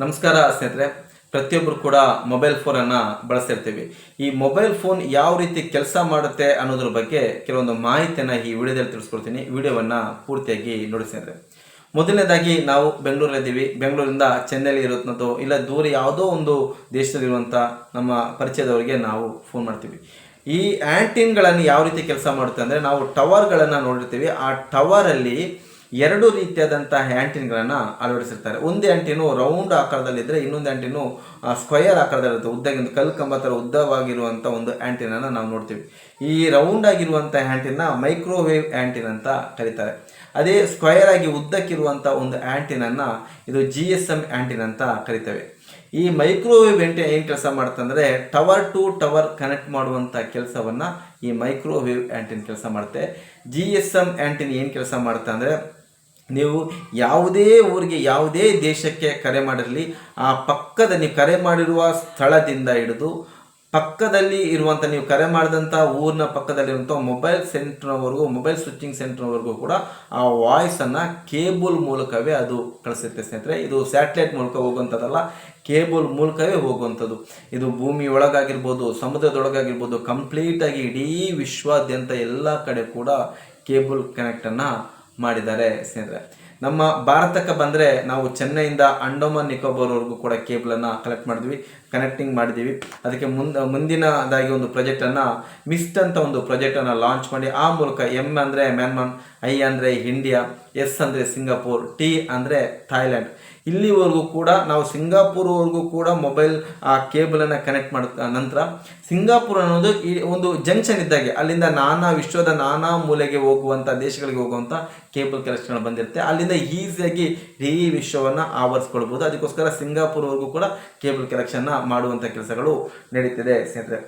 ನಮಸ್ಕಾರ ಸ್ನೇಹಿತರೆ ಪ್ರತಿಯೊಬ್ಬರು ಕೂಡ ಮೊಬೈಲ್ ಫೋನನ್ನು ಬಳಸ್ತಿರ್ತೀವಿ. ಈ ಮೊಬೈಲ್ ಫೋನ್ ಯಾವ ರೀತಿ ಕೆಲಸ ಮಾಡುತ್ತೆ ಅನ್ನೋದ್ರ ಬಗ್ಗೆ ಕೆಲವೊಂದು ಮಾಹಿತಿಯನ್ನು ಈ ವಿಡಿಯೋದಲ್ಲಿ ತಿಳಿಸ್ಕೊಡ್ತೀನಿ. ವಿಡಿಯೋವನ್ನು ಪೂರ್ತಿಯಾಗಿ ನೋಡಿ ಸ್ನೇಹಿತರೆ. ಮೊದಲನೇದಾಗಿ ನಾವು ಬೆಂಗಳೂರಲ್ಲಿದ್ದೀವಿ ಬೆಂಗಳೂರಿಂದ ಚೆನ್ನೈಲಿ ಇರುವಂಥದ್ದು ಇಲ್ಲ ದೂರ ಯಾವುದೋ ಒಂದು ದೇಶದಲ್ಲಿರುವಂಥ ನಮ್ಮ ಪರಿಚಯದವರಿಗೆ ನಾವು ಫೋನ್ ಮಾಡ್ತೀವಿ. ಈ ಆ್ಯಂಟಿನ್ಗಳನ್ನು ಯಾವ ರೀತಿ ಕೆಲಸ ಮಾಡುತ್ತೆ ಅಂದರೆ ನಾವು ಟವರ್ಗಳನ್ನು ನೋಡಿರ್ತೀವಿ. ಆ ಟವರಲ್ಲಿ ಎರಡು ರೀತಿಯಾದಂಥ ಆ್ಯಂಟಿನ್ಗಳನ್ನು ಅಳವಡಿಸಿರ್ತಾರೆ. ಒಂದು ಆ್ಯಂಟಿನು ರೌಂಡ್ ಆಕಾರದಲ್ಲಿದ್ದರೆ ಇನ್ನೊಂದು ಆ್ಯಂಟಿನು ಸ್ಕ್ವಯರ್ ಆಕಾರದಲ್ಲಿರುತ್ತೆ. ಉದ್ದಗಿಂದ ಕಲ್ಲು ಕಂಬ ಥರ ಉದ್ದವಾಗಿರುವಂಥ ಒಂದು ಆ್ಯಂಟಿನನ್ನು ನಾವು ನೋಡ್ತೀವಿ. ಈ ರೌಂಡ್ ಆಗಿರುವಂಥ ಆ್ಯಂಟಿನ ಮೈಕ್ರೋವೇವ್ ಆ್ಯಂಟಿನ್ ಅಂತ ಕರೀತಾರೆ. ಅದೇ ಸ್ಕ್ವಯರ್ ಆಗಿ ಉದ್ದಕ್ಕಿರುವಂಥ ಒಂದು ಆ್ಯಂಟಿನನ್ನು ಇದು ಜಿ ಎಸ್ ಎಂ ಆ್ಯಂಟಿನ್ ಅಂತ ಕರಿತೇವೆ. ಈ ಮೈಕ್ರೋವೇವ್ ಎಂಟಿ ಏನು ಕೆಲಸ ಮಾಡುತ್ತಂದರೆ ಟವರ್ ಟು ಟವರ್ ಕನೆಕ್ಟ್ ಮಾಡುವಂಥ ಕೆಲಸವನ್ನು ಈ ಮೈಕ್ರೋವೇವ್ ಆ್ಯಂಟಿನ್ ಕೆಲಸ ಮಾಡುತ್ತೆ. ಜಿ ಎಸ್ ಎಂ ಆ್ಯಂಟಿನ್ ಏನು ಕೆಲಸ ಮಾಡುತ್ತೆ ಅಂದರೆ, ನೀವು ಯಾವುದೇ ಊರಿಗೆ, ಯಾವುದೇ ದೇಶಕ್ಕೆ ಕರೆ ಮಾಡಿರಲಿ, ಆ ಪಕ್ಕದ ನೀವು ಕರೆ ಮಾಡಿರುವ ಸ್ಥಳದಿಂದ ಹಿಡಿದು ಪಕ್ಕದಲ್ಲಿ ಇರುವಂಥ ನೀವು ಕರೆ ಮಾಡಿದಂಥ ಊರಿನ ಪಕ್ಕದಲ್ಲಿರುವಂಥ ಮೊಬೈಲ್ ಸೆಂಟ್ರ್ವರೆಗೂ ಮೊಬೈಲ್ ಸ್ವಿಚ್ಚಿಂಗ್ ಸೆಂಟ್ರ್ವರೆಗೂ ಕೂಡ ಆ ವಾಯ್ಸನ್ನು ಕೇಬಲ್ ಮೂಲಕವೇ ಅದು ಕಳಿಸುತ್ತೆ ಸ್ನೇಹಿತರೆ. ಇದು ಸ್ಯಾಟಲೈಟ್ ಮೂಲಕ ಹೋಗುವಂಥದ್ದಲ್ಲ ಕೇಬಲ್ ಮೂಲಕವೇ ಹೋಗುವಂಥದ್ದು ಇದು ಭೂಮಿ ಒಳಗಾಗಿರ್ಬೋದು, ಸಮುದ್ರದೊಳಗಾಗಿರ್ಬೋದು ಕಂಪ್ಲೀಟಾಗಿ ಇಡೀ ವಿಶ್ವಾದ್ಯಂತ ಎಲ್ಲ ಕಡೆ ಕೂಡ ಕೇಬಲ್ ಕನೆಕ್ಟನ್ನು ಮಾಡಿದ್ದಾರೆ ಸ್ನೇಹಿತರೆ. ನಮ್ಮ ಭಾರತಕ್ಕೆ ಬಂದರೆ ನಾವು ಚೆನ್ನೈಯಿಂದ ಅಂಡಮಾನ್ ನಿಕೋಬಾರ್ವರೆಗೂ ಕೂಡ ಕೇಬಲನ್ನು ಕಲೆಕ್ಟ್ ಮಾಡಿದ್ವಿ. ಕನೆಕ್ಟಿಂಗ್ ಮಾಡಿದ್ದೀವಿ. ಅದಕ್ಕೆ ಮುಂದೆ, ಮುಂದಿನದಾಗಿ ಒಂದು ಪ್ರಾಜೆಕ್ಟನ್ನು ಮಿಸ್ಟ್ ಅಂತ ಒಂದು ಪ್ರಾಜೆಕ್ಟನ್ನು ಲಾಂಚ್ ಮಾಡಿ, ಆ ಮೂಲಕ ಎಂ ಅಂದರೆ ಮ್ಯಾನ್ಮಾನ್ ಐ ಅಂದರೆ ಇಂಡಿಯಾ ಎಸ್ ಅಂದರೆ ಸಿಂಗಾಪುರ್ ಟಿ ಅಂದರೆ ಥಾಯ್ಲ್ಯಾಂಡ್ ಇಲ್ಲಿವರೆಗೂ ಕೂಡ ನಾವು ಸಿಂಗಾಪುರ್ವರೆಗೂ ಕೂಡ ಮೊಬೈಲ್ ಆ ಕೇಬಲನ್ನು ಕನೆಕ್ಟ್ ಮಾಡಿದ ನಂತರ ಸಿಂಗಾಪುರ್ ಅನ್ನೋದು ಈ ಒಂದು ಜಂಕ್ಷನ್ ಇದ್ದಾಗೆ. ಅಲ್ಲಿಂದ ನಾನಾ ವಿಶ್ವದ ನಾನಾ ಮೂಲೆಗೆ ಹೋಗುವಂಥ ದೇಶಗಳಿಗೆ ಹೋಗುವಂಥ ಕೇಬಲ್ ಕನೆಕ್ಷನ್ಗಳು ಬಂದಿರುತ್ತೆ. ಅಲ್ಲಿಂದ ಈಸಿಯಾಗಿ ಇಡೀ ವಿಶ್ವವನ್ನು ಆವರಿಸ್ಕೊಳ್ಬೋದು. ಅದಕ್ಕೋಸ್ಕರ ಸಿಂಗಾಪುರ್ವರೆಗೂ ಕೂಡ ಕೇಬಲ್ ಕನೆಕ್ಷನ್ನ ಮಾಡುವಂಥ ಕೆಲಸಗಳು ನಡೀತಿದೆ. ಸ್ನೇಹಿತರೆ,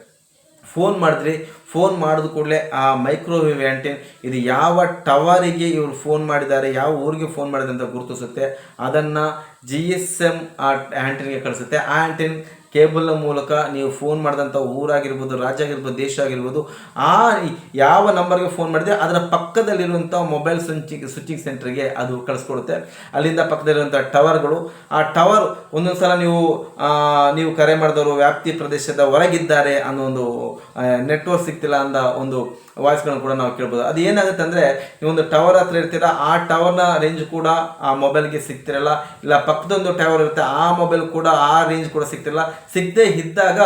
ಫೋನ್ ಮಾಡಿದ್ರಿ. ಫೋನ್ ಮಾಡಿದ ಕೂಡಲೇ ಆ ಮೈಕ್ರೋವೇವ್ ಆ್ಯಂಟೆನ್ ಇದು ಯಾವ ಟವರಿಗೆ ಇವರು ಫೋನ್ ಮಾಡಿದ್ದಾರೆ, ಯಾವ ಊರಿಗೆ ಫೋನ್ ಮಾಡಿದೆ ಅಂತ ಗುರುತಿಸುತ್ತೆ. ಅದನ್ನು ಜಿ ಎಸ್ ಎಂ ಆ ಆ್ಯಂಟಿನ್ಗೆ ಕಳಿಸುತ್ತೆ. ಆ ಆ್ಯಂಟಿನ್ ಕೇಬಲ್ನ ಮೂಲಕ ನೀವು ಫೋನ್ ಮಾಡಿದಂಥ ಊರಾಗಿರ್ಬೋದು ರಾಜ್ಯ ಆಗಿರ್ಬೋದು ದೇಶ ಆಗಿರ್ಬೋದು ಆ ಯಾವ ನಂಬರ್ಗೆ ಫೋನ್ ಮಾಡಿದ್ರೆ ಅದರ ಪಕ್ಕದಲ್ಲಿರುವಂಥ ಮೊಬೈಲ್ ಸ್ವಿಚಿಂಗ್ ಸ್ವಿಚಿಂಗ್ ಸೆಂಟರ್ಗೆ ಅದು ಕಳಿಸ್ಕೊಡುತ್ತೆ. ಅಲ್ಲಿಂದ ಪಕ್ಕದಲ್ಲಿರುವಂಥ ಟವರ್ಗಳು ಆ ಟವರ್ ಒಂದೊಂದು ಸಲ ನೀವು ನೀವು ಕರೆ ಮಾಡಿದವರು ವ್ಯಾಪ್ತಿ ಪ್ರದೇಶದ ಹೊರಗಿದ್ದಾರೆ ಅನ್ನೋ ಒಂದು ನೆಟ್ವರ್ಕ್ ಸಿಗ್ತಿಲ್ಲ ಅಂದ ಒಂದು ವಾಯ್ಸ್ಗಳನ್ನು ಕೂಡ ನಾವು ಕೇಳ್ಬೋದು. ಅದು ಏನಾಗುತ್ತೆ ಅಂದರೆ, ನೀವು ಒಂದು ಟವರ್ ಹತ್ರ ಇರ್ತೀರಾ, ಆ ಟವರ್ನ ರೇಂಜ್ ಕೂಡ ಆ ಮೊಬೈಲ್ಗೆ ಸಿಗ್ತಿರಲ್ಲ. ಇಲ್ಲ, ಪಕ್ಕದೊಂದು ಟವರ್ ಇರುತ್ತೆ, ಆ ಮೊಬೈಲ್ ಕೂಡ ಆ ರೇಂಜ್ ಕೂಡ ಸಿಗ್ತಿರಲ್ಲ. ಸಿಗದೆ ಇದ್ದಾಗ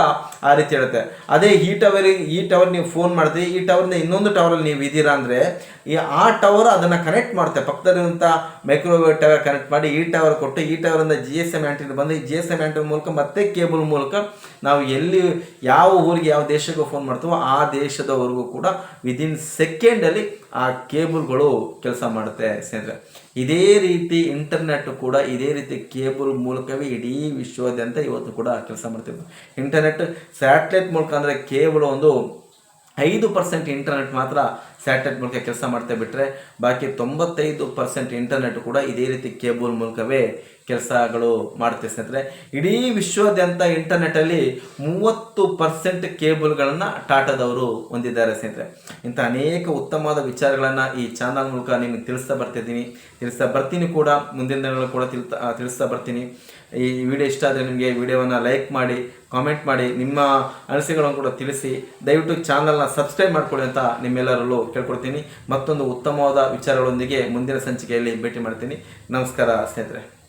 ಆ ರೀತಿ ಹೇಳುತ್ತೆ. ಅದೇ ಈ ಟವರಿಗೆ ಈ ಟವರ್ ನೀವು ಫೋನ್ ಮಾಡ್ತೀವಿ ಈ ಟವರ್ನ ಇನ್ನೊಂದು ಟವರಲ್ಲಿ ನೀವು ಇದ್ದೀರಾ ಅಂದರೆ, ಈ ಆ ಟವರ್ ಅದನ್ನು ಕನೆಕ್ಟ್ ಮಾಡುತ್ತೆ. ಪಕ್ಕದಲ್ಲಿರುವಂಥ ಮೈಕ್ರೋವೇವ್ ಟವರ್ ಕನೆಕ್ಟ್ ಮಾಡಿ ಈ ಟವರ್ ಕೊಟ್ಟು ಈ ಟವರಿಂದ ಜಿ ಎಸ್ ಎಂ ಆ್ಯಂಟಿನ ಬಂದು ಜಿ ಎಸ್ ಎಂ ಆ್ಯಂಟಿನ ಮೂಲಕ ಮತ್ತೆ ಕೇಬಲ್ ಮೂಲಕ ನಾವು ಎಲ್ಲಿ, ಯಾವ ಊರಿಗೆ, ಯಾವ ದೇಶಕ್ಕೂ ಫೋನ್ ಮಾಡ್ತೀವೋ ಆ ದೇಶದವರೆಗೂ ಕೂಡ ವಿದಿನ್ ಸೆಕೆಂಡಲ್ಲಿ ಆ ಕೇಬಲ್ಗಳು ಕೆಲಸ ಮಾಡುತ್ತೆ ಸ್ನೇಹಿತರೆ. ಇದೇ ರೀತಿ ಇಂಟರ್ನೆಟ್ ಕೂಡ ಇದೇ ರೀತಿ ಕೇಬಲ್ ಮೂಲಕವೇ ಇಡೀ ವಿಶ್ವಾದ್ಯಂತ ಇವತ್ತು ಕೂಡ ಕೆಲಸ ಮಾಡ್ತಿದ್ರು. ಇಂಟರ್ನೆಟ್ ಸ್ಯಾಟಲೈಟ್ ಮೂಲಕ ಅಂದರೆ ಕೇವಲ ಒಂದು ಐದು ಪರ್ಸೆಂಟ್ ಇಂಟರ್ನೆಟ್ ಮಾತ್ರ ಸ್ಯಾಟಲೈಟ್ ಮೂಲಕ ಕೆಲಸ ಮಾಡ್ತಾ ಬಿಟ್ಟರೆ ಬಾಕಿ ತೊಂಬತ್ತೈದು ಪರ್ಸೆಂಟ್ ಇಂಟರ್ನೆಟ್ ಕೂಡ ಇದೇ ರೀತಿ ಕೇಬಲ್ ಮೂಲಕವೇ ಕೆಲಸಗಳು ಮಾಡುತ್ತೆ ಸ್ನೇಹಿತರೆ. ಇಡೀ ವಿಶ್ವದಾದ್ಯಂತ ಇಂಟರ್ನೆಟ್ಟಲ್ಲಿ ಮೂವತ್ತು ಪರ್ಸೆಂಟ್ ಕೇಬಲ್ಗಳನ್ನು ಟಾಟಾದವರು ಹೊಂದಿದ್ದಾರೆ ಸ್ನೇಹಿತರೆ. ಇಂಥ ಅನೇಕ ಉತ್ತಮವಾದ ವಿಚಾರಗಳನ್ನು ಈ ಚಾನಲ್ ಮೂಲಕ ನಿಮಗೆ ತಿಳಿಸ್ತಾ ಬರ್ತಿದ್ದೀನಿ ತಿಳಿಸ್ತಾ ಬರ್ತೀನಿ ಕೂಡ. ಮುಂದಿನ ದಿನಗಳು ಕೂಡ ತಿಳ್ತಾ ತಿಳಿಸ್ತಾ ಬರ್ತೀನಿ. ಈ ವಿಡಿಯೋ ಇಷ್ಟ ಆದರೆ ನಿಮಗೆ ವಿಡಿಯೋವನ್ನು ಲೈಕ್ ಮಾಡಿ, ಕಾಮೆಂಟ್ ಮಾಡಿ, ನಿಮ್ಮ ಅನಿಸಿಕೆಗಳನ್ನು ಕೂಡ ತಿಳಿಸಿ. ದಯವಿಟ್ಟು ಚಾನಲ್ನ ಸಬ್ಸ್ಕ್ರೈಬ್ ಮಾಡ್ಕೊಳ್ಳಿ ಅಂತ ನಿಮ್ಮೆಲ್ಲರಲ್ಲೂ ಕೇಳ್ಕೊಡ್ತೀನಿ. ಮತ್ತೊಂದು ಉತ್ತಮವಾದ ವಿಚಾರಗಳೊಂದಿಗೆ ಮುಂದಿನ ಸಂಚಿಕೆಯಲ್ಲಿ ಭೇಟಿ ಮಾಡ್ತೀನಿ. ನಮಸ್ಕಾರ ಸ್ನೇಹಿತರೆ.